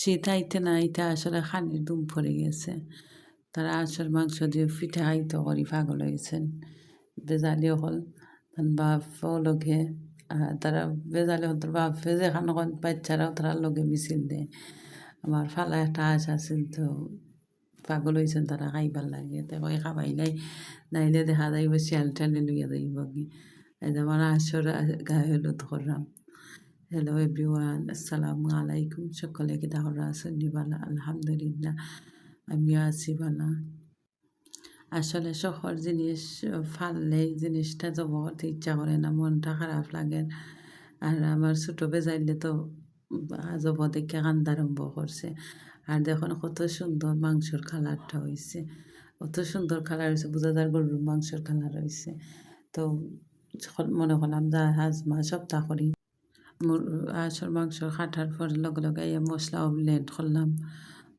শীত আইতে না আইতে আসলে খানির দুম পড়ে গেছে। তারা আসল মাংস দিয়ে পিঠা খাইতে করি পাগল হয়েছেন বেজালি হল। বাপও লগে তারা বেজালি হল। তোর বাপ যে খান বাচ্চারাও তারা লগে মিছিল দেয়। আমার ফালা একটা আশ আছিল তো, পাগল হয়েছেন তারা খাইবার লাগে। তো কই খাবাই নাই। নাইলে দেখা যাইব শিয়াল টালে লইয়া যাইব কি? আমার আসর গায়ে হলুদ করলাম হ্যালো এভরিওয়ান আসসালামু আলাইকুম সকলে কি তাহলে আছেন বালা আলহামদুলিল্লাহ আমিও আছি বালা আসলে শহর জিনিস ফাললে জিনিসটা জব করতে ইচ্ছা করে না মনটা খারাপ লাগে আর আমার ছোটো বেজাইলে তো জব দেখে কান্দা আরম্ভ করছে আর দেখুন কত সুন্দর মাংসর কালারটা হয়েছে কত সুন্দর কালার হয়েছে বোঝা যার গরুর মাংসর কালার হয়েছে তো মনে করলাম যা হাজমা সপ্তাহ করি আসর মাংস কাটার পর লগে লগে ব্লেন্ড করলাম।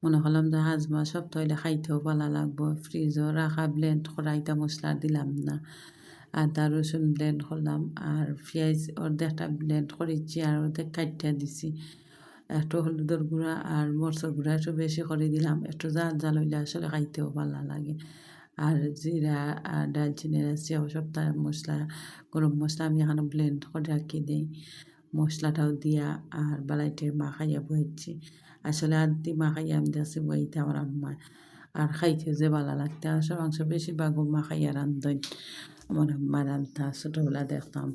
মনে করলাম যে হাজমা সপ্তাহ হইলে খাইতেও ভালো লাগবো। ফ্রিজও রাখা, ব্লেন্ড করাইটা মশলা দিলাম না। আদা, রসুন ব্লেন্ড করলাম আর পেঁয়াজ অর্ধেকটা ব্লেন্ড করেছি আর অর্ধেক কাটিয়া দিছি। একটু হলুদের গুঁড়া আর মরচর গুঁড়া একটু বেশি করে দিলাম। একটু জাল জাল হইলে আসলে খাইতেও ভালো লাগে। আর জিরা আর দালচিনি সেও সপ্তাহ মশলা, গরম মশলা আমি এখানে ব্লেন্ড করে রাখি দিই মশলাটাও দিয়া আর বালাইটে মাখাইয়া বইছি আসলে দি মাখাইয়া আমি দেখছি বইতে আমার আম্মার আর খাইতে যে ভালো লাগতে আসলে মাংস বেশিরভাগ মাখাইয়া রান্ধন আমার আম্মা রান্ধা ছোটোবেলা দেখতাম।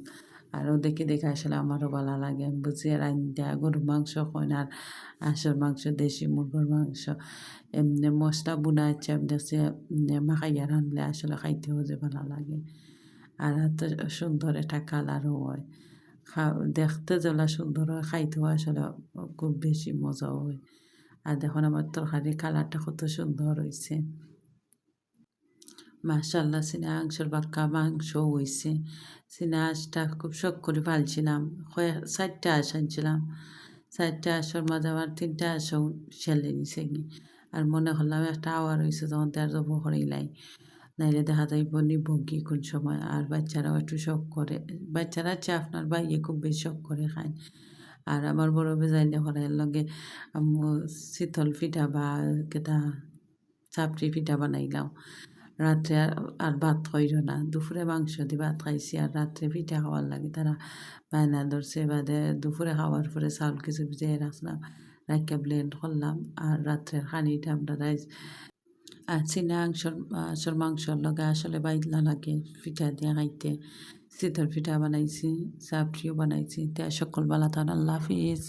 আরও দেখে দেখে আসলে আমারও ভালো লাগে। আমি বুঝি রান্ধা গরুর মাংস কইন আর আসল মাংস, দেশি মুরগোর মাংস। এমনি মশলা বুনা আছে আমি দেখছি মাখাইয়া রান্ধলে আসলে খাইতেও যে ভালো লাগে। আর এত সুন্দর একটা কালারও হয়। দেখতে যেলা সুন্দর হয় খাইতেও আসলে খুব বেশি মজাও হয়। আর দেখুন, আমার তরকারির কালারটা কত সুন্দর হয়েছে মাশাল্লাহ সিনা আংশর বাক্কা মাংস হয়েছে সিনা আঁশটা খুব শখ করে পালছিলাম চারটা আঁশ আনছিলাম। চারটা আঁশর মাঝে আমার তিনটা আঁশও সেলে নিছে আর মনে করলাম একটা আওয়ার হয়েছে তখন তার জব করিলাই নাইলে দেখা যাইব নিব কি কোন সময়। আর বাচ্চারাও একটু শখ করে। বাচ্চারা আছে আপনার বাইয়ে খুব বেশি শখ করে খায়। আর আমার বড় বেজাইলে হরাইয়ের লগে শীতল পিঠা বা কেটা চাপড়ি পিঠা বানাইলাম। রাত্রে আর ভাত খাইল না। দুপুরে মাংস দিয়ে ভাত খাইছি। আর রাত্রে পিঠা খাওয়ার লাগে তারা বায়না ধরছে। বাদে দুপুরে খাওয়ার পরে চাউল কিছু ভিজিয়ে রাখলাম রাখিয়া ব্লেন্ড করলাম। আর রাত্রের খানিটা আমরা রাইস আর চিনা মাংসর মাংসর মাংসর লগে আসলে বাইদলা লাগে পিঠা দিয়ে খাইতে শীতল পিঠা বানাইছি চাপড়িও বানাইছি, তে সকল বালা তান আল্লাহ হাফিজ